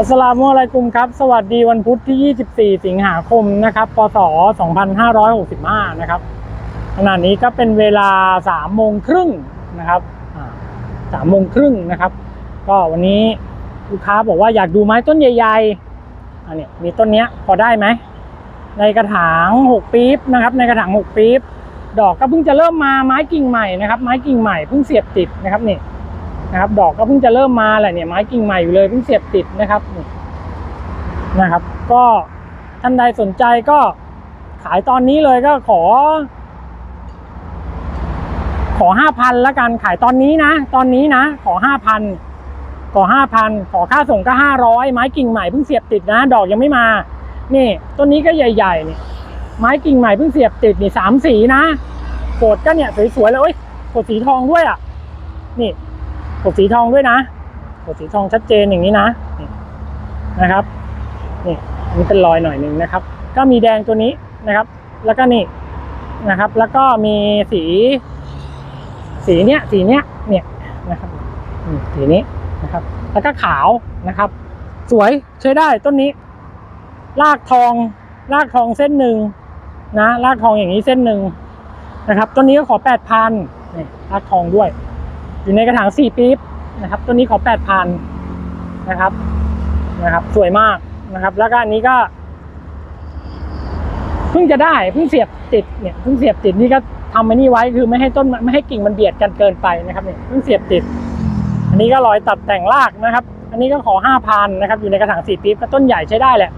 อัสลามุอะลัยกุมครับ สวัสดีวันพุธที่ 24 สิงหาคมนะครับพศ2565 นะครับขณะนี้ก็เป็นเวลา3โมงครึ่งนะครับอ่าสามโมงครึ่งนะครับ ก็วันนี้ลูกค้าบอกว่าอยากดูไม้ต้นใหญ่ๆอันนี้มีต้นเนี้ยพอได้ไหม ในกระถาง6ปี๊บนะครับ ในกระถาง6ปี๊บดอกก็เพิ่งจะเริ่มมาไม้กิ่งใหม่นะครับ ไม้กิ่งใหม่เพิ่งเสียบติดนะครับนี่ นะครับ ดอกก็เพิ่งจะเริ่มมาแหละเนี่ยไม้กิ่งใหม่อยู่เลยเพิ่งเสียบติดนะครับนะครับ ก็ท่านใดสนใจก็ขายตอนนี้เลยก็ขอ ขอห้าพันละกันขายตอนนี้นะ ตอนนี้นะ ขอห้าพันขอห้าพันขอค่าส่งก็ห้าร้อยไม้กิ่งใหม่เพิ่งเสียบติดนะ ดอกยังไม่มา นี่ต้นนี้ก็ใหญ่ๆเนี่ยไม้กิ่งใหม่เพิ่งเสียบติดนี่สามสีนะโกดก็เนี่ยสวยๆเลยโอ้ยโกดสีทองด้วยอะ นี่ กดสีทองด้วยนะกดสีทองชัดเจนอย่างนี้นะนะครับนี่อันนี่เป็นรอยหน่อยหนึ่งนะครับ ก็มีแดงตัวนี้นะครับ แล้วก็นี่นะครับ แล้วก็มีสี สีเนี้ยสีเนี้ยเนี่ยนะครับสีนี้นะครับ แล้วก็ขาวนะครับ สวยใช้ได้ต้นนี้ ลากทองลากทองเส้นหนึ่งนะลากทองอย่างนี้เส้นหนึ่งนะครับ ต้นนี้ก็ขอแปดพันนี่ลากทองด้วย อยู่ในกระถางสี่ปี๊บนะครับ ตัวนี้ขอแปดพันนะครับนะครับ สวยมากนะครับ แล้วก็อันนี้ก็เพิ่งจะได้เพิ่งเสียบติดเนี่ยเพิ่งเสียบติดนี่ก็ทำอันนี้ไว้คือไม่ให้ต้นไม่ให้กิ่งมันเบียดกันเกินไปนะครับเนี่ยเพิ่งเสียบติด อันนี้ก็รอยตัดแต่งรากนะครับ อันนี้ก็ขอห้าพันนะครับ อยู่ในกระถางสี่ปี๊บก็ต้นใหญ่ใช้ได้แหละ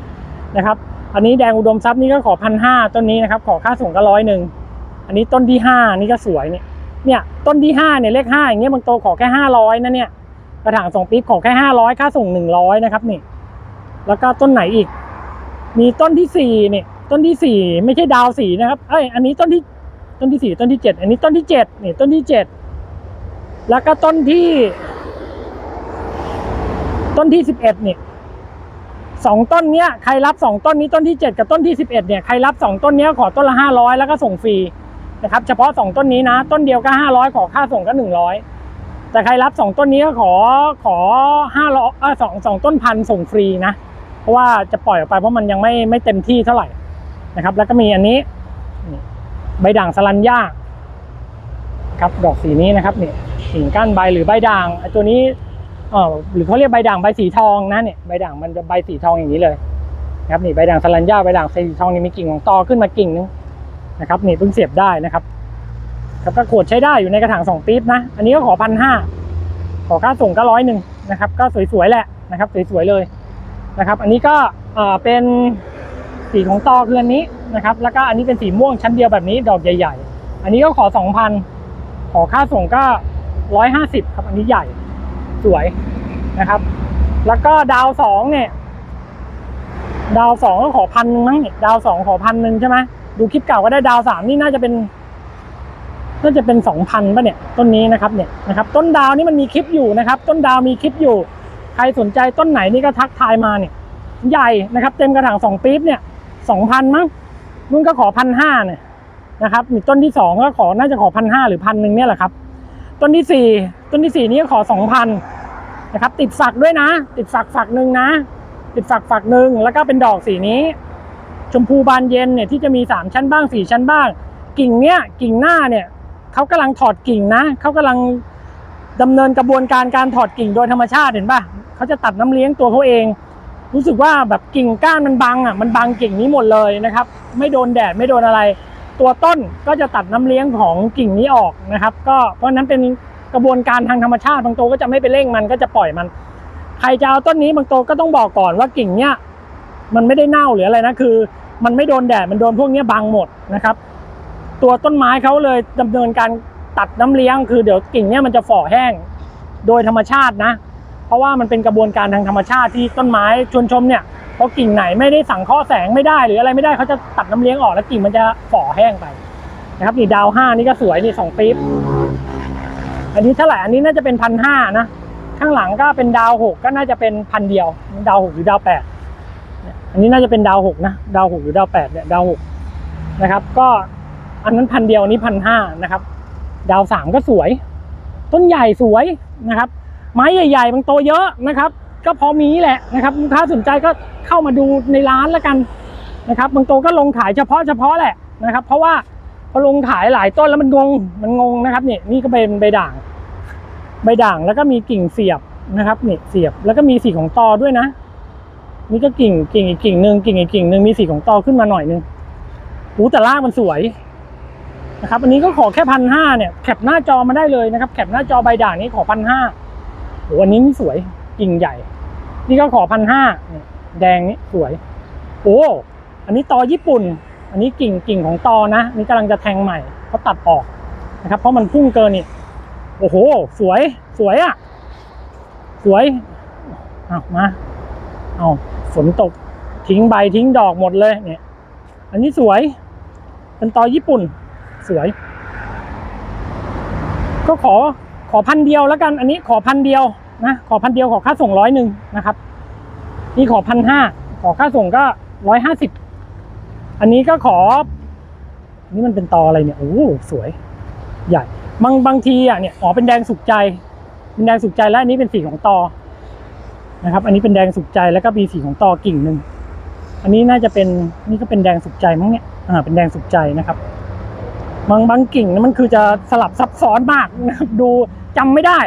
นะครับ อันนี้แดงอุดมทรัพย์นี่ก็ขอพันห้าต้นนี้นะครับ ขอค่าส่งก็ร้อยหนึ่งอันนี้ต้นที่ห้านี่ก็สวยเนี่ย เนี่ยต้นที่ห้าเนี่ยเลขห้าอย่างเงี้ยบางโตขอแค่ห้าร้อยนะเนี่ยกระถางสองปี๊บขอแค่ห้าร้อยค่าส่งหนึ่งร้อยนะครับนี่ แล้วก็ต้นไหนอีก มีต้นที่สี่เนี่ยต้นที่สี่ไม่ใช่ดาวสีนะครับเอ้ยอันนี้ต้นที่ต้นที่สี่ต้นที่เจ็ดอันนี้ต้นที่เจ็ดนี่ต้นที่เจ็ดแล้วก็ต้นที่ ต้นที่สิบเอ็ดเนี่ยสองต้นเนี้ยใครรับสองต้นนี้ต้นที่เจ็ดกับต้นที่สิบเอ็ดเนี่ยใครรับสองต้นเนี้ยขอต้นละห้าร้อยแล้วก็ส่งฟรี นะครับเฉพาะสองต้นนี้นะ ต้นเดียวก็ห้าร้อยขอค่าส่งก็หนึ่งร้อยแต่ใครรับสองต้นนี้ก็ขอขอห้าร้อยสองสองต้นพันส่งฟรีนะ เพราะว่าจะปล่อยออกไปเพราะมันยังไม่ไม่เต็มที่เท่าไหร่นะครับ แล้วก็มีอันนี้ใบด่างสลันย่าครับดอกสีนี้นะครับนี่กิ่งก้านใบหรือใบด่างตัวนี้เออหรือเขาเรียกใบด่างใบสีทองนะเนี่ยใบด่างมันจะใบสีทองอย่างนี้เลยนะครับนี่ใบด่างสลันย่าใบด่างสีทองนี่มีกิ่งของตอขึ้นมากิ่งนึง นะครับนี่เพิ่งเสียบได้นะครับครับก็ขวดใช้ได้อยู่ในกระถางสองปี๊บนะ อันนี้ก็ขอพันห้าขอค่าส่งก็ร้อยหนึ่งนะครับ ก็สวยๆแหละนะครับ สวยๆเลยนะครับ อันนี้ก็เออเป็นสีของตอคืออันนี้นะครับ แล้วก็อันนี้เป็นสีม่วงชั้นเดียวแบบนี้ดอกใหญ่ ๆ อันนี้ก็ขอสองพันขอค่าส่งก็ร้อยห้าสิบครับ อันนี้ใหญ่สวยนะครับ แล้วก็ดาวสองเนี่ย ดาวสองก็ขอพันหนึ่งมั้งดาวสองขอพันหนึ่งใช่ไหม ดูคลิปเก่าก็ได้ดาวสามนี่น่าจะเป็นน่าจะเป็นสองพันป่ะเนี่ยต้นนี้นะครับเนี่ยนะครับ ต้นดาวนี่มันมีคลิปอยู่นะครับ ต้นดาวมีคลิปอยู่ ใครสนใจต้นไหนนี่ก็ทักทายมาเนี่ยใหญ่นะครับ เต็มกระถางสองปี๊บเนี่ยสองพันมั้งนุ่นก็ขอพันห้าเนี่ยนะครับมีต้นที่สองก็ขอน่าจะขอพันห้าหรือพันหนึ่งเนี่ยแหละครับ ต้นที่สี่ต้นที่สี่นี่ก็ขอสองพันนะครับ ติดฝักด้วยนะ ติดฝักฝักหนึ่งนะ ติดฝักฝักหนึ่งแล้วก็เป็นดอกสีนี้ ชมพูบานเย็นเนี่ยที่จะมีสามชั้นบ้างสี่ชั้นบ้าง กิ่งเนี้ยกิ่งหน้าเนี่ยเขากำลังถอดกิ่งนะเขากำลังดำเนินกระบวนการการถอดกิ่งโดยธรรมชาติเห็นป่ะเขาจะตัดน้ำเลี้ยงตัวเขาเอง รู้สึกว่าแบบกิ่งก้านมันบังอะมันบังกิ่งนี้หมดเลยนะครับ ไม่โดนแดดไม่โดนอะไร ตัวต้นก็จะตัดน้ำเลี้ยงของกิ่งนี้ออกนะครับ ก็เพราะนั้นเป็นกระบวนการทางธรรมชาติบางตัวก็จะไม่ไปเร่งมันก็จะปล่อยมัน ใครจะเอาต้นนี้บางตัวก็ต้องบอกก่อนว่ากิ่งเนี้ย มันไม่ได้เน่าหรืออะไรนะคือ มันไม่โดนแดดมันโดนพวกนี้บังหมดนะครับ ตัวต้นไม้เขาเลยดำเนินการตัดน้ำเลี้ยง คือเดี๋ยวกิ่งเนี้ยมันจะฝ่อแห้งโดยธรรมชาตินะ เพราะว่ามันเป็นกระบวนการทางธรรมชาติที่ต้นไม้ชวนชมเนี่ยพอกิ่งไหนไม่ได้สั่งเคราะห์แสงไม่ได้ หรืออะไรไม่ได้เขาจะตัดน้ำเลี้ยงออกแล้วกิ่งมันจะฝ่อแห้งไปนะครับนี่ดาวห้านี่ก็สวยนี่สองปี๊บอันนี้เท่าไหร่อันนี้น่าจะเป็นพันห้านะ ข้างหลังก็เป็นดาวหกก็น่าจะเป็นพันเดียว ดาวหกหรือดาวแปด อันนี้น่าจะเป็นดาวหกนะ ดาวหกหรือดาวแปดเนี่ย ดาวหกนะครับ ก็อันนั้นพันเดียวอันนี้พันห้านะครับ ดาวสามก็สวย ต้นใหญ่สวยนะครับ ไม้ใหญ่ๆบางโตเยอะนะครับ ก็พอมีแหละนะครับลูกค้าสนใจก็เข้ามาดูในร้านแล้วกันนะครับ บางตัวก็ลงขายเฉพาะเฉพาะแหละนะครับ เพราะว่าพอลงขายหลายต้นแล้วมันงง มันงงนะครับนี่นี่ก็เป็นใบด่าง ใบด่างแล้วก็มีกิ่งเสียบนะครับนี่เสียบแล้วก็มีสีของตอด้วยนะ นี่ก็กิ่งกิ่งอีกกิ่งหนึ่งกิ่งอีกกิ่งหนึ่งมีสีของตอขึ้นมาหน่อยนึงหูแต่รากมันสวยนะครับอันนี้ก็ขอแค่พันห้าเนี่ยแคปหน้าจอมาได้เลยนะครับแคปหน้าจอใบด่างนี้ขอพันห้าโหอันนี้นี่สวยกิ่งใหญ่ นี่ก็ขอพันห้าแดงนี่สวย โอ้อันนี้ตอญี่ปุ่น อันนี้กิ่งกิ่งของตอนะนี่กำลังจะแทงใหม่เขาตัดออกนะครับ เพราะมันพุ่งเกินนี่โอ้โห สวยสวยอะ่ะ สวยเอามาเอา ฝนตกทิ้งใบทิ้งดอกหมดเลยเนี่ย อันนี้สวย เป็นตอญี่ปุ่น สวย ก็ขอขอพันเดียวแล้วกัน อันนี้ขอพันเดียวนะขอพันเดียวขอค่าส่งร้อยหนึ่งนะครับ นี่ขอพันห้าขอค่าส่งก็ร้อยห้าสิบอันนี้ก็ขออันนี้มันเป็นตออะไรเนี่ยโอ้สวย ใหญ่ บางบางทีอะเนี่ยอ๋อเป็นแดงสุกใจเป็นแดงสุกใจและอันนี้เป็นสีของตอ นะครับ อันนี้เป็นแดงสุกใจแล้วก็มีสีของตอกิ่งหนึ่งอันนี้น่าจะเป็นนี่ก็เป็นแดงสุกใจมั้งเนี่ยอ่าเป็นแดงสุกใจนะครับบางบางกิ่งนะมันคือจะสลับซับซ้อนมากนะครับดูจำไม่ได้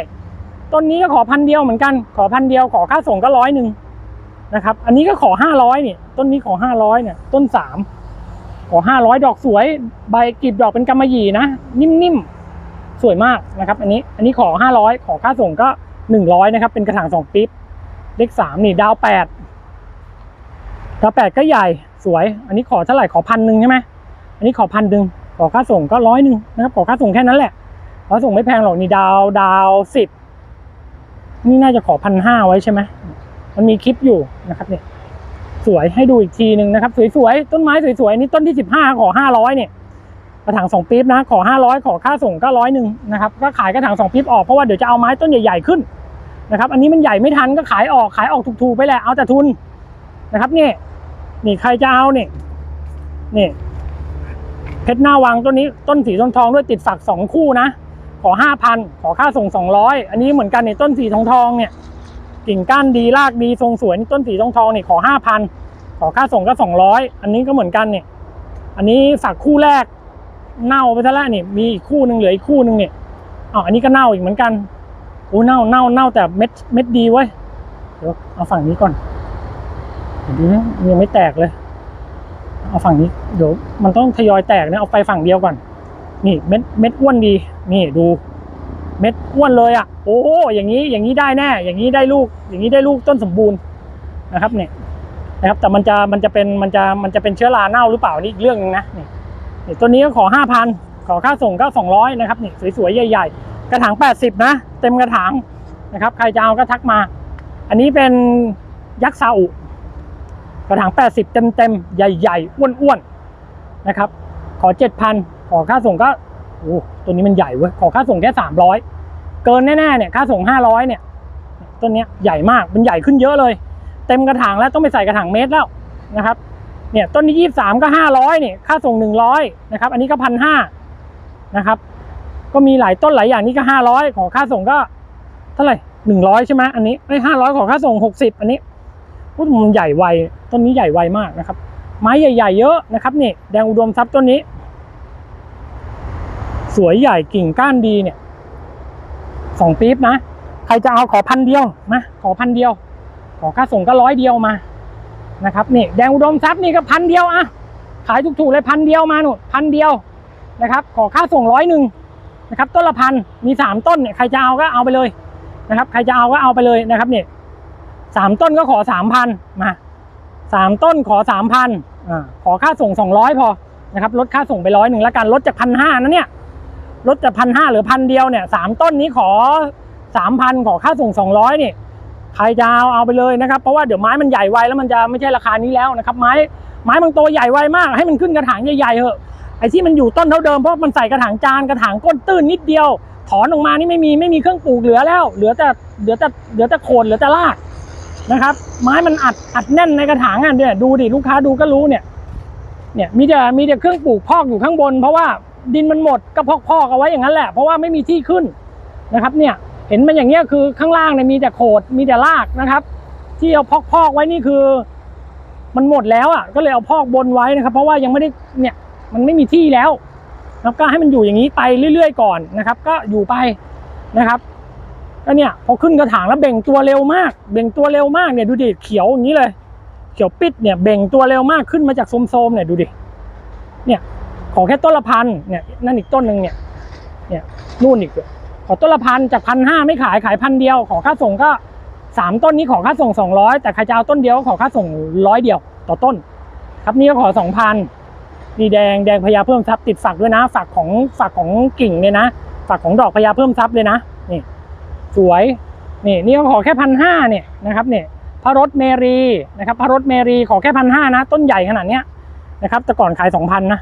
ต้นนี้ก็ขอพันเดียวเหมือนกัน ขอพันเดียวขอค่าส่งก็ร้อยหนึ่งนะครับ อันนี้ก็ขอห้าร้อยเนี่ยต้นนี้ขอห้าร้อยเนี่ย ต้นสามขอห้าร้อยดอกสวย ใบกลีบดอกเป็นกำมะหยี่นะนิ่มๆสวยมากนะครับ อันนี้อันนี้ขอห้าร้อยขอค่าส่งก็หนึ่งร้อยนะครับ เป็นกระถางสองปิ๊บ เลขสามนี่ดาวแปดดาวแปดก็ใหญ่สวย อันนี้ขอเท่าไหร่ขอพันหนึ่งใช่ไหมอันนี้ขอพันหนึ่งขอค่าส่งก็ร้อยหนึ่งนะครับขอค่าส่งแค่นั้นแหละขอส่งไม่แพงหรอกนี่ดาวดาวสิบนี่น่าจะขอพันห้าไว้ใช่ไหมมันมีคลิปอยู่นะครับเนี่ยสวยให้ดูอีกทีหนึ่งนะครับ สวยๆต้นไม้สวยๆนี่ต้นที่สิบห้าขอห้าร้อยเนี่ยกระถางสองปี๊บนะขอห้าร้อยขอค่าส่งก็ร้อยหนึ่งนะครับก็ขายกระถางสองปี๊บออกเพราะว่าเดี๋ยวจะเอาไม้ต้นใหญ่ๆขึ้น นะครับ อันนี้มันใหญ่ไม่ทันก็ขายออกขายออกถูกๆไปแหละ เอาแต่ทุนนะครับนี่นี่ใครจะเอาเนี่ยนี่เพชรหน้าวังต้นนี้ต้นสีต้นทองด้วยติดฝักสองคู่นะ ขอห้าพันขอค่าส่งสองร้อยอันนี้เหมือนกันเนี่ยต้นสีทองทองเนี่ยกิ่งก้านดีรากดีทรงสวยต้นสีทองทองนี่ขอห้าพันขอค่าส่งก็สองร้อยอันนี้ก็เหมือนกันเนี่ยอันนี้ฝักคู่แรกเน่าไปซะแล้วนี่มีอีกคู่หนึ่งเหลืออีกคู่หนึ่งเนี่ยอ๋ออันนี้ก็เน่าอีกเหมือนกัน อู้เน่าเน่าเน่าแต่เม็ดเม็ดดีเว้ยเดี๋ยวเอาฝั่งนี้ก่อนดูนะยังไม่แตกเลย เอาฝั่งนี้เดี๋ยวมันต้องทยอยแตกนะเอาไปฝั่งเดียวก่อนนี่เม็ดเม็ดอ้วนดี นี่ดู เม็ดอ้วนเลยอะ โอ้อย่างนี้อย่างนี้ได้แน่ อย่างนี้ได้ลูก อย่างนี้ได้ลูกต้นสมบูรณ์นะครับเนี่ยนะครับแต่มันจะมันจะเป็นมันจะมันจะเป็นเชื้อราเน่าหรือเปล่านี่อีกเรื่องหนึงนะนี่นี่ตัวนี้ก็ขอห้าพันขอค่าส่งก็สองร้อยนะครับนี่สวยๆใหญ่ ๆ กระถางแปดสิบนะ เต็มกระถางนะครับ ใครจะเอาก็ทักมา อันนี้เป็นยักษ์ซาอุกระถางแปดสิบเต็มๆใหญ่ๆ อ้วนๆนะครับ ขอเจ็ดพันขอค่าส่งก็โอ้ตัวนี้มันใหญ่เว้ยขอค่าส่งแค่สามร้อยเกินแน่ๆเนี่ยค่าส่งห้าร้อยเนี่ยต้นนี้ใหญ่มากมันใหญ่ขึ้นเยอะเลย เต็มกระถางแล้วต้องไปใส่กระถางเมตรแล้วนะครับเนี่ยต้นนี้ยี่สามก็ห้าร้อยเนี่ยค่าส่งหนึ่งร้อยนะครับอันนี้ก็พันห้านะครับ ก็มีหลายต้นหลายอย่างนี่ก็ห้าร้อยขอค่าส่งก็เท่าไหร่หนึ่งร้อยใช่ไหมอันนี้ไอ้ห้าร้อยขอค่าส่งหกสิบอันนี้พูดมันใหญ่ไวต้นนี้ใหญ่ไวมากนะครับ ไม้ใหญ่ ๆ เยอะนะครับนี่แดงอุดมทรัพย์ต้นนี้ สวยใหญ่กิ่งก้านดีเนี่ยสองปี๊บนะ ใครจะเอาขอพันเดียวมาขอพันเดียว ขอค่าส่งก็ร้อยเดียวมานะครับนี่แดงอุดมทรัพย์นี่ก็พันเดียวอะขายถูกๆเลยพันเดียวมาหนูพันเดียวนะครับ ขอค่าส่งร้อยหนึ่ง นะครับต้นละพันมีสามต้นเนี่ยใครจะเอาก็เอาไปเลยนะครับ ใครจะเอาก็เอาไปเลยนะครับเนี่ยสามต้นก็ขอสามพันมาสามต้นขอสามพันอ่าขอค่าส่งสองร้อยพอนะครับลดค่าส่งไปร้อยหนึ่งแล้วกันลดจากพันห้านะเนี่ยลดจากพันห้าหรือพันเดียวเนี่ยสามต้นนี้ขอสามพันขอค่าส่งสองร้อยนี่ใครจะเอาเอาไปเลยนะครับ เพราะว่าเดี๋ยวไม้มันใหญ่ไวแล้วมันจะไม่ใช่ราคานี้แล้วนะครับ ไม้ไม้บางตัวใหญ่ไวมาก ให้มันขึ้นกระถางใหญ่ๆเหอะ ไอ้ที่มันอยู่ต้นเท่าเดิมเพราะมันใส่กระถางจานกระถางก้นตื้นนิดเดียว ถอนออกมานี่ไม่มีไม่มีเครื่องปลูกเหลือแล้ว เหลือแต่เหลือแต่เหลือแต่โคนเหลือแต่รากนะครับ ไม้มันอัดอัดแน่นในกระถางอะเนี่ยดูดิลูกค้าดูก็รู้เนี่ยเนี่ยมีแต่มีแต่เครื่องปลูกพอกอยู่ข้างบน เพราะว่าดินมันหมดก็พอกพอกเอาไว้อย่างนั้นแหละเพราะว่าไม่มีที่ขึ้นนะครับเนี่ยเห็นมันอย่างเงี้ยคือข้างล่างเนี่ยมีแต่โขดมีแต่รากนะครับ ที่เอาพอกพอกไว้นี่คือ มันหมดแล้วอะก็เลยเอาพอกบนไว้นะครับ เพราะว่ายังไม่ได้เนี่ย มันไม่มีที่แล้วนะครับก็ให้มันอยู่อย่างนี้ไปเรื่อย ๆ ก่อนนะครับ ก็อยู่ไปนะครับก็เนี่ยพอขึ้นกระถางแล้วเบ่งตัวเร็วมาก เบ่งตัวเร็วมากเนี่ยดูดิเขียวอย่างนี้เลย เขียวปิดเนี่ยเบ่งตัวเร็วมากขึ้นมาจากโซมๆเนี่ยดูดิเนี่ยขอแค่ต้นละพันเนี่ยนั่นอีกต้นหนึ่งเนี่ยเนี่ยนู่นอีกขอต้นละพันจากพันห้าไม่ขายขายพันเดียว ขอค่าส่งก็สามต้นนี้ขอค่าส่งสองร้อยแต่ใครจะเอาต้นเดียวขอค่าส่งร้อยเดียวต่อต้น ครับนี่ก็ขอสองพัน นี่แดงแดงพญาเพิ่มทรัพย์ติดฝักด้วยนะ ฝักของฝักของกิ่งเนี่ยนะ ฝักของดอกพญาเพิ่มทรัพย์เลยนะนี่สวยนี่นี่ก็ขอแค่พันห้าเนี่ยนะครับเนี่ยพระรถเมรีนะครับพระรถเมรีขอแค่พันห้านะ ต้นใหญ่ขนาดเนี้ยนะครับแต่ก่อนขายสองพันนะ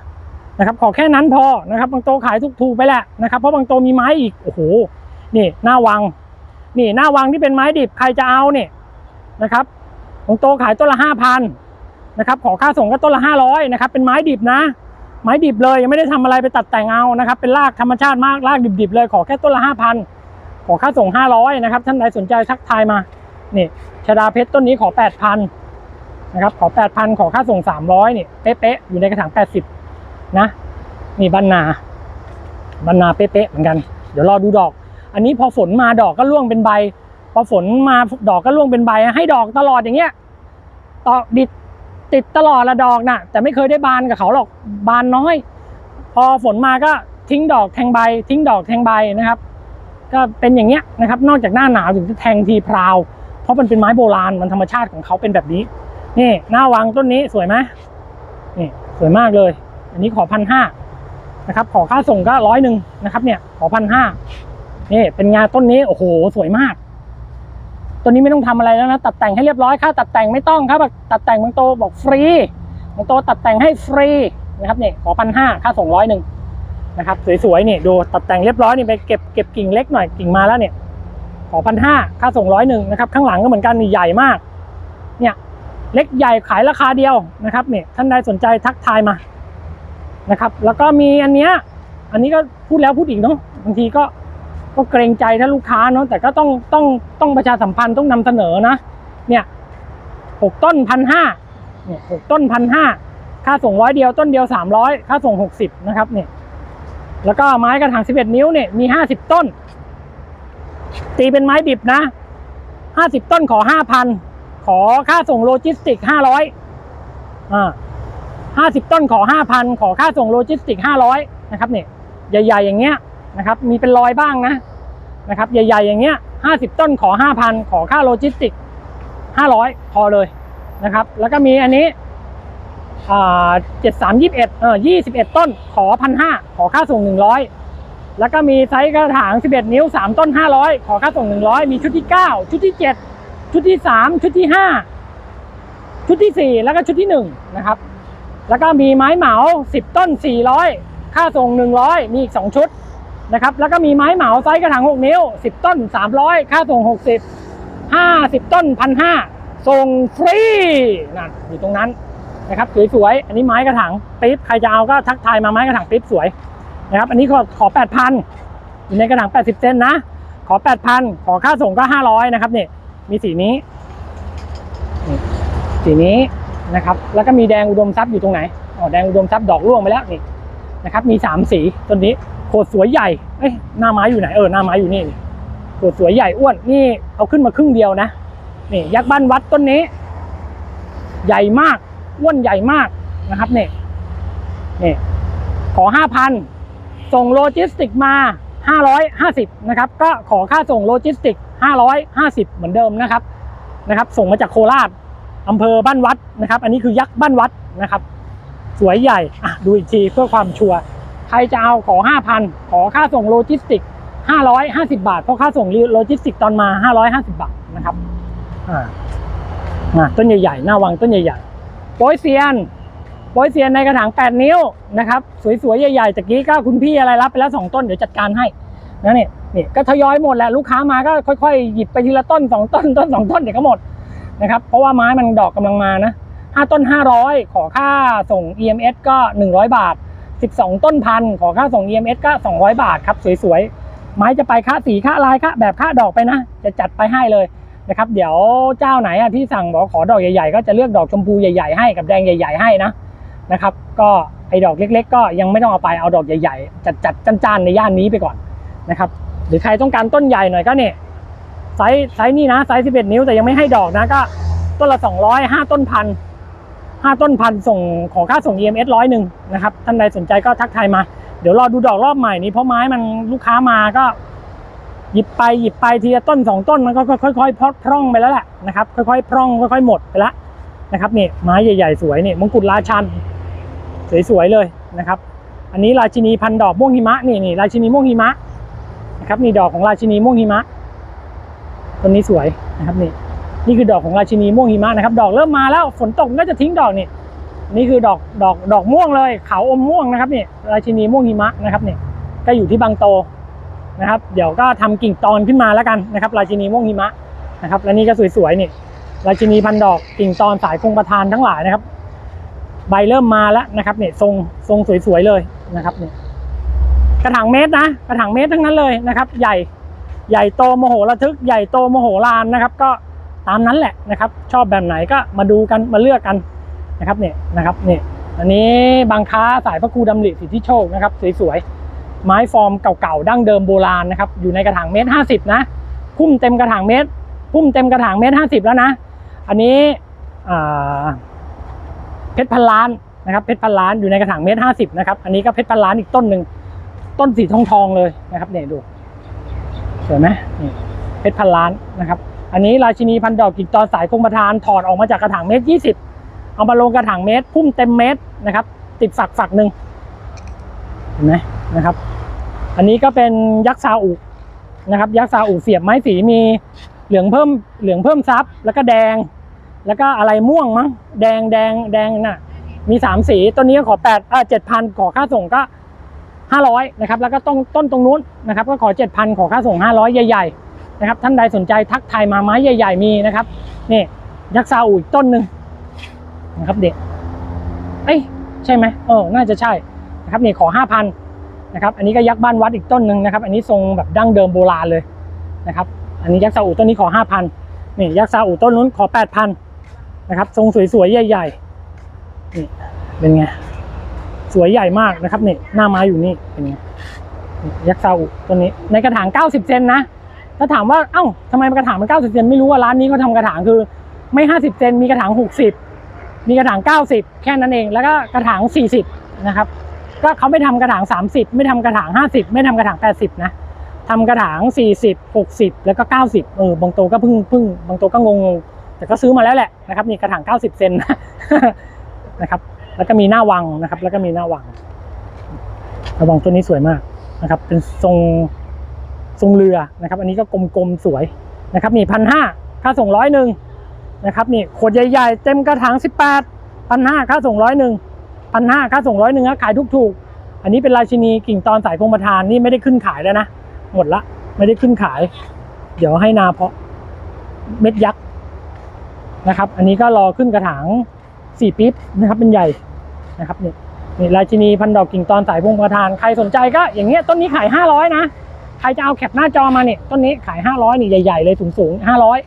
นะครับขอแค่นั้นพอนะครับบางโตขายถูกๆไปแหละนะครับเพราะบางโตมีไม้อีกโอ้โหนี่หน้าวังนี่หน้าวังที่เป็นไม้ดิบใครจะเอาเนี่ยนะครับบางโตขายต้นละห้าพัน นะครับขอค่าส่งก็ต้นละห้าร้อยนะครับเป็นไม้ดิบนะ ไม้ดิบเลยยังไม่ได้ทำอะไรไปตัดแต่งเอานะครับเป็นรากธรรมชาติมากรากดิบๆเลย ขอแค่ต้นละห้าพันขอค่าส่ง500นะครับท่านใดสนใจทักทายมานี่ชดาเพชรต้นนี้ขอ 8,000นะครับขอ 8,000 ขอค่าส่ง 300นี่เป๊ะๆอยู่ในกระถาง 80 นะนี่บรรนาบรรนาเป๊ะๆเหมือนกัน เดี๋ยวรอดูดอก อันนี้พอฝนมาดอกก็ร่วงเป็นใบ พอฝนมาดอกก็ร่วงเป็นใบให้ดอกตลอดอย่างเงี้ยต่อดิด ติดตลอดละดอกน่ะแต่ไม่เคยได้บานกับเขาหรอกบานน้อย พอฝนมาก็ทิ้งดอกแทงใบ ทิ้งดอกแทงใบนะครับ ก็เป็นอย่างเงี้ยนะครับ นอกจากหน้าหนาวถึงจะแทงทีพราว เพราะมันเป็นไม้โบราณมันธรรมชาติของเขาเป็นแบบนี้ นี่หน้าวางต้นนี้สวยไหมนี่สวยมากเลย อันนี้ขอพันห้านะครับ ขอค่าส่งก็ร้อยหนึ่งนะครับ เนี่ยขอพันห้านี่เป็นงานต้นนี้โอ้โห สวยมาก ต้นนี้ไม่ต้องทำอะไรแล้วนะ ตัดแต่งให้เรียบร้อยค่าตัดแต่งไม่ต้องครับ ตัดแต่งบางโตบอกฟรีบางโตตัดแต่งให้ฟรีนะครับเนี่ยขอพันห้าค่าส่งร้อยหนึ่งนะครับสวยๆนี่ดูตัดแต่งเรียบร้อยนี่ไปเก็บเก็บกิ่งเล็กหน่อยกิ่งมาแล้วเนี่ยขอพันห้าค่าส่งร้อยหนึ่งนะครับข้างหลังก็เหมือนกันนี่ใหญ่มาก เนี่ยเล็กใหญ่ขายราคาเดียวนะครับเนี่ยท่านใดสนใจทักทายมานะครับ แล้วก็มีอันเนี้ยอันนี้ก็พูดแล้วพูดอีกเนาะบางทีก็ ก็เกรงใจถ้าลูกค้าเนาะแต่ก็ต้องต้องต้องประชาสัมพันธ์ต้องนำเสนอนะ เนี่ยหกต้นพันห้าเนี่ยหกต้นพันห้าค่าส่งร้อยเดียวต้นเดียวสามร้อยค่าส่งหกสิบนะครับเนี่ยแล้วก็ไม้กระถาง11นิ้วเนี่ยมี50ต้น ตีเป็นไม้ดิบนะ50ต้นขอ5,000ขอค่าส่งโลจิสติก500อ่า50ต้นขอ5,000ขอค่าส่งโลจิสติก500นะครับเนี่ยใหญ่ ๆ อย่างเงี้ย นะครับ มีเป็นรอยบ้างนะนะครับ ใหญ่ ๆ อย่างเงี้ย50ต้นขอ5,000ขอค่าโลจิสติก500พอเลยนะครับ แล้วก็มีอันนี้เจ็ดสามยี่สิบเอ็ดเออยี่สิบเอ็ดต้นขอพันห้าขอค่าส่งหนึ่งร้อยแล้วก็มีไซส์กระถางสิบเอ็ดนิ้วสามต้นห้าร้อยขอค่าส่งหนึ่งร้อยมีชุดที่เก้าชุดที่เจ็ดชุดที่สามชุดที่ห้าชุดที่สี่แล้วก็ชุดที่หนึ่งนะครับ แล้วก็มีไม้เหมาสิบต้นสี่ร้อยค่าส่งหนึ่งร้อยมีอีกสองชุด นะครับแล้วก็มีไม้เหมาไซส์กระถางหกนิ้วสิบต้นสามร้อยค่าส่งหกสิบห้าสิบต้นพันห้าส่งฟรีนั่นอยู่ตรงนั้นนะครับสวยๆอันนี้ไม้กระถางปิ๊บใครจะเอาก็ทักทายมาไม้กระถางปิ๊บสวยนะครับอันนี้ขอขอแปดพันอยู่ในกระถางแปดสิบเซนนะ ขอแปดพันขอค่าส่งก็ห้าร้อยนะครับเนี่ยมีสีนี้ สีนี้นะครับแล้วก็มีแดงอุดมทรัพย์อยู่ตรงไหนอ๋อแดงอุดมทรัพย์ดอกร่วงไปแล้วนี่นะครับมีสามสีต้นนี้ โคตรสวยใหญ่ เอ้ยหน้าไม้อยู่ไหนเออหน้าไม้อยู่นี่นี่โคตรสวยใหญ่อ้วนนี่เอาขึ้นมาครึ่งเดียวนะนี่ยักษ์บ้านวัดต้นนี้ ใหญ่มากอ้วนใหญ่มากนะครับเนี่ยนี่ขอห้าพันส่งโลจิสติกมาห้าร้อยห้าสิบนะครับ ก็ขอค่าส่งโลจิสติกห้าร้อยห้าสิบเหมือนเดิมนะครับนะครับ ส่งมาจากโคราชอำเภอบ้านวัดนะครับ อันนี้คือยักษ์บ้านวัดนะครับ สวยใหญ่อะดูอีกทีเพื่อความชัวร์ ใครจะเอาขอห้าพันขอค่าส่งโลจิสติกห้าร้อยห้าสิบาท เพราะค่าส่งโลจิสติกตอนมาห้าร้อยห้าสิบาทนะครับอ่าอ่าต้นใหญ่ๆ หน้าวังต้นใหญ่ๆโปยเซียนโปยเซียนในกระถาง 8 นิ้วนะครับ สวยๆ ใหญ่ๆตะกี้ก็คุณพี่อะไรรับไปแล้ว 2 ต้นเดี๋ยวจัดการให้นะเนี่ยนี่ก็ทยอยหมดแหละลูกค้ามาก็ค่อยๆ หยิบไปทีละต้น 2 ต้นต้น 2 ต้นเดี๋ยวก็หมดนะครับเพราะว่าไม้มันดอกกำลังมานะ5ต้น 500 ขอค่าส่ง EMS ก็ 100 บาท 12 ต้นพันขอค่าส่ง EMS ก็ 200 บาทครับ สวยๆ ไม้จะไปค่าสีค่าลายค่าแบบค่าดอกไปนะ จะจัดไปให้เลยนะครับ เดี๋ยวเจ้าไหนอะที่สั่งบอกขอดอกใหญ่ๆ ก็จะเลือกดอกชมพูใหญ่ๆให้กับแดงใหญ่ๆให้นะนะครับ ก็ไอ้ดอกเล็ก ๆ ก็ยังไม่ต้องเอาไปเอาดอกใหญ่ๆ จัดๆจานๆในย่านนี้ไปก่อนนะครับ หรือใครต้องการต้นใหญ่หน่อยก็เนี่ยไซส์ไซส์นี่นะไซส์11 นิ้วแต่ยังไม่ให้ดอกนะก็ต้นละ 200 5 ต้นพัน 5 ต้นพันส่งขอค่าส่ง EMS ร้อยหนึ่งนะครับท่านใดสนใจก็ทักทายมา เดี๋ยวรอดูดอกรอบใหม่นี้เพราะไม้มันลูกค้ามาก็ หยิบไปหยิบไปทีละต้นสองต้นมันก็ค่อยๆพพร่องไปแล้วแหละนะครับค่อยๆพร่องค่อยๆหมดไปแล้วนะครับนี่ไม้ใหญ่ๆสวยนี่มงกุฎราชัน สวยๆเลยนะครับ อันนี้ราชินีพันดอกม่วงหิมะนี่นี่ราชินีม่วงหิมะนะครับนี่ดอกของราชินีม่วงหิมะต้นนี้สวยนะครับนี่ นี่คือดอกของราชินีม่วงหิมะนะครับ ดอกเริ่มมาแล้วฝนตกก็จะทิ้งดอกนี่นี่คือดอกดอกดอกม่วงเลยขาวอมม่วงนะครับนี่ราชินีม่วงหิมะนะครับนี่ก็อยู่ที่บางโตนะครับ เดี๋ยวก็ทำกิ่งตอนขึ้นมาแล้วกันนะครับ ราชินีม่วงหิมะนะครับ และนี่ก็สวยๆนี่ราชินีพันดอกกิ่งตอนสายคงประทานทั้งหลายนะครับ ใบเริ่มมาแล้วนะครับเนี่ยทรงทรงสวยๆเลยนะครับเนี่ยกระถางเมตรนะกระถางเมตรทั้งนั้นเลยนะครับ ใหญ่ใหญ่โตโมโหระทึกใหญ่โตโมโหลานนะครับ ก็ ตามนั้นแหละนะครับ ชอบแบบไหนก็มาดูกันมาเลือกกันนะครับเนี่ยนะครับเนี่ยอันนี้บางค้าสายพระครูดำริสิทธิโชคนะครับสวยๆไม้ฟอร์มเก่าๆดั้งเดิมโบราณนะครับอยู่ในกระถางเมตรห้าสิบนะพุ่มเต็มกระถางเมตรพุ่มเต็มกระถางเมตรห้าสิบแล้วนะ อันนี้เพชรพันล้านนะครับเพชรพันล้านอยู่ในกระถางเมตรห้าสิบนะครับอันนี้ก็เพชรพันล้านอีกต้นหนึ่งต้นสีทองทองๆเลยนะครับเนี่ยดูสวยไหมนี่เพชรพันล้านนะครับ อันนี้ราชินีพันดอกกิ่งตอสายคงประทานถอดออกมาจากกระถางเมตรยี่สิบเอามาลงกระถางเมตร พุ่มเต็มเมตรนะครับ ติดฝักฝักหนึ่งเห็นไหมนะครับ อันนี้ก็เป็นยักษ์ซาอุนะครับ ยักษ์ซาอุเสียบไม้สีมีเหลืองเพิ่มเหลืองเพิ่มซับแล้วก็แดง แล้วก็อะไรม่วงมั้งแดงแดงแดงน่ะ มีสามสีต้นนี้ขอแปดอ่าเจ็ดพันขอค่าส่งก็ห้าร้อยนะครับ แล้วก็ต้นต้นตรงนู้นนะครับ ก็ขอเจ็ดพันขอค่าส่งห้าร้อยใหญ่ๆ นะครับ ท่านใดสนใจทักทายมาไม้ใหญ่ ๆ มีนะครับนี่ยักษ์ซาอุอีกต้นหนึ่งนะครับเด็กเอ้ยใช่ไหมเออน่าจะใช่นะครับนี่ขอห้าพันนะครับอันนี้ก็ยักษ์บ้านวัดอีกต้นหนึ่งนะครับ อันนี้ทรงแบบดั้งเดิมโบราณเลยนะครับ อันนี้ยักษ์ซาอุต้นนี้ขอห้าพันนี่ยักษ์ซาอุต้นนู้นขอแปดพันนะครับ ทรงสวยๆใหญ่ๆนี่เป็นไงสวยใหญ่มากนะครับนี่หน้าไม้อยู่นี่เป็นไงยักษ์ซาอุตัวนี้ในกระถาง 90 เซนนะ ถ้าถามว่าเอ้าทำไมกระถางมัน90เซนไม่รู้ว่าร้านนี้เขาทำกระถางคือ ไม่50เซนมีกระถาง60มีกระถาง90แค่นั้นเอง แล้วก็กระถาง40นะครับ ก็เขาไม่ทำกระถาง30ไม่ทำกระถาง50ไม่ทำกระถาง80นะทำกระถาง40 60แล้วก็90เออบางโตก็พิ่งพิ่งบางโตก็งงแต่ก็ซื้อมาแล้วแหละนะครับนี่กระถาง90เซนนะนะครับ แล้วก็มีหน้าวังนะครับ แล้วก็มีหน้าวังระวังตัวนี้สวยมากนะครับ เป็นทรง ทรงเรือนะครับ อันนี้ก็กลมๆสวยนะครับนี่พันห้าค่าส่งร้อยหนึ่งนะครับนี่ขวดใหญ่ๆ เต็มกระถางสิบแปดพันห้าค่าส่งร้อยหนึ่งพันห้าค่าส่งร้อยหนึ่งขายถูกๆ อันนี้เป็นราชินีกิ่งตอนสายพงประทานนี่ไม่ได้ขึ้นขายแล้วนะ หมดละไม่ได้ขึ้นขาย เดี๋ยวให้นาเพาะเม็ดยักษ์นะครับ อันนี้ก็รอขึ้นกระถางสี่ปี๊บนะครับเป็นใหญ่นะครับนี่นี่ราชินีพันดอกกิ่งตอนสายพงประทานใครสนใจก็อย่างเงี้ยต้นนี้ขายห้าร้อยนะ ใครจะเอาแคปหน้าจอมาเนี่ยต้นนี้ขายห้าร้อยนี่ใหญ่ๆเลยสูงๆห้าร้อย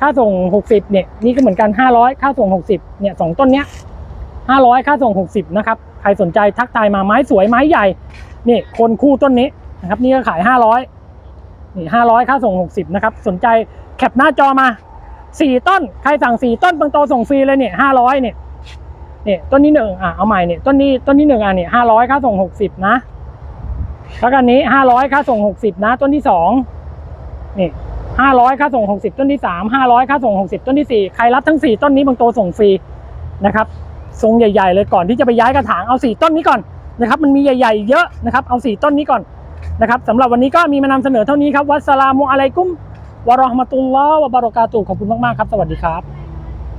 ค่าส่งหกสิบเนี่ยนี่ก็เหมือนกันห้าร้อยค่าส่งหกสิบเนี่ยสองต้นเนี้ยห้าร้อยค่าส่งหกสิบนะครับใครสนใจทักทายมาไม้สวยไม้ใหญ่นี่คนคู่ต้นนี้นะครับนี่ก็ขายห้าร้อยนี่ห้าร้อยค่าส่งหกสิบนะครับสนใจแคปหน้าจอมาสี่ต้นใครสั่งสี่ต้นบางโตส่งฟรีเลยเนี่ยห้าร้อยเนี่ยเนี่ยต้นนี้หนึ่งอะเอาใหม่เนี่ยต้นนี้ต้นนี้หนึ่งอะเนี่ยห้าร้อยค่าส่งหกสิบนะ แล้วกันนี้ห้าร้อยค่าส่งหกสิบนะต้นที่สองนี่ห้าร้อยค่าส่งหกสิบต้นที่สามห้าร้อยค่าส่งหกสิบต้นที่สี่ใครรับทั้งสี่ต้นนี้บางโตส่งฟรีนะครับทรงใหญ่ ๆ เลยก่อนที่จะไปย้ายกระถางเอาสี่ต้นนี้ก่อนนะครับ มันมีใหญ่ ๆ เยอะนะครับเอาสี่ต้นนี้ก่อนนะครับสำหรับวันนี้ก็มีมานำเสนอเท่านี้ครับวัสสลามุอะลัยกุมวะราะห์มะตุลลอฮ์วะบะเราะกาตุขอบคุณมากๆครับ สวัสดีครับ